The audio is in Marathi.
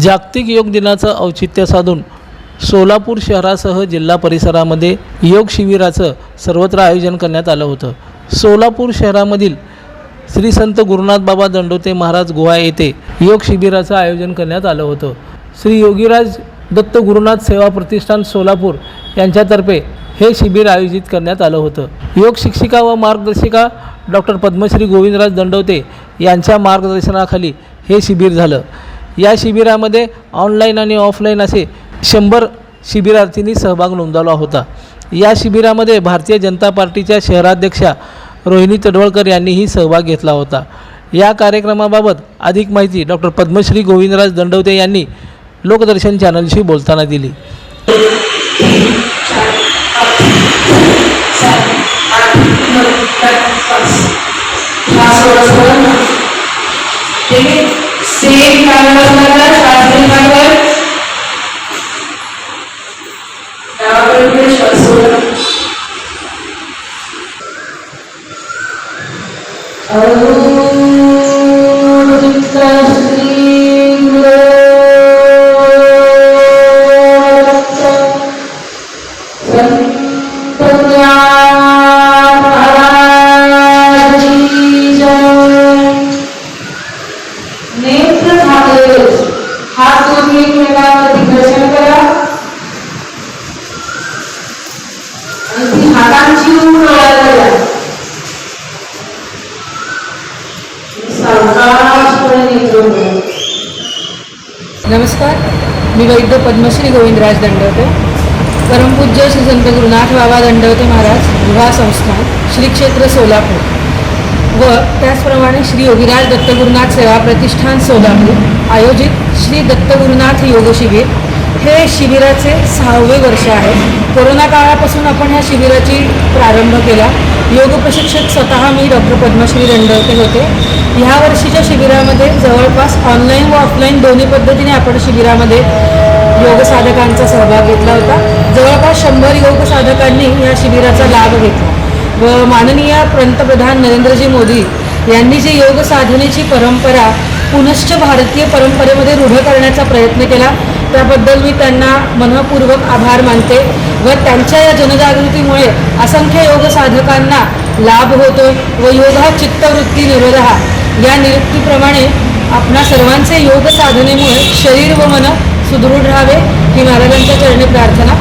जागतिक योग दिनाचं औचित्य साधून सोलापूर शहरासह जिल्हा परिसरामध्ये योग शिबिराचं सर्वत्र आयोजन करण्यात आलं होतं. सोलापूर शहरामधील श्री संत गुरुनाथ बाबा दंडोते महाराज गुहा येथे योग शिबिराचं आयोजन करण्यात आलं होतं. श्री योगीराज दत्त गुरुनाथ सेवा प्रतिष्ठान सोलापूर यांच्यातर्फे हे शिबिर आयोजित करण्यात आलं होतं. योग शिक्षिका व मार्गदर्शिका डॉक्टर पद्मश्री गोविंदराज दंडवते यांच्या मार्गदर्शनाखाली हे शिबिर झालं. या शिबिरामध्ये ऑनलाईन आणि ऑफलाईन असे शंभर शिबिरार्थींनी सहभाग नोंदवला होता. या शिबिरामध्ये भारतीय जनता पार्टीच्या शहराध्यक्षा रोहिणी तडवळकर यांनीही सहभाग घेतला होता. या कार्यक्रमाबाबत अधिक माहिती डॉक्टर पद्मश्री गोविंदराज दंडवते यांनी लोकदर्शन चॅनलशी बोलताना दिली Oh. नेत्र झाकले हात दोन्ही एकमेकांवरती घर्षण करा. आणि ती हातांची उंच डोळ्याला द्या सावकाशपणे नेत्र नमस्कार. मी वैद्य पद्मश्री गोविंदराज दंडवते. परमपूज्य श्री संत गुरुनाथ बाबा दंडवते महाराज विवाह संस्थान श्री क्षेत्र सोलापूर. व त्याचप्रमाणे श्री योगीराज दत्तगुरुनाथ सेवा प्रतिष्ठान सोलापूर आयोजित श्री दत्तगुरुनाथ योग शिबिर. हे शिबिराचे सहावे वर्ष आहे. कोरोना काळापासून आपण ह्या शिबिराची प्रारंभ केला. योग प्रशिक्षक स्वतः मी डॉक्टर पद्मश्री दंडवते होते. ह्या वर्षीच्या शिबिरामध्ये जवळपास ऑनलाईन व ऑफलाईन दोन्ही पद्धतीने आपण शिबिरामध्ये योग साधकांचा सहभाग घेतला होता. जवळपास शंभर योग साधकांनी या शिबिराचा लाभ घेतला. व माननीय पंतप्रधान नरेंद्रजी मोदी यांनी जी योग साधनेची परंपरा पुनश्च भारतीय परंपरेमध्ये रूढ करण्याचा प्रयत्न केला त्याबद्दल मी त्यांना मनपूर्वक आभार मानते व त्यांच्या या जनजागृतीमुळे असंख्य योग साधकांना लाभ होतो व योग हा चित्तवृत्ती निरोधा या निरुक्तीप्रमाणे आपणा सर्वांचे योग साधनेमुळे शरीर व मन सुदृढ राहावे. ही महाराजांच्या चरणी प्रार्थना.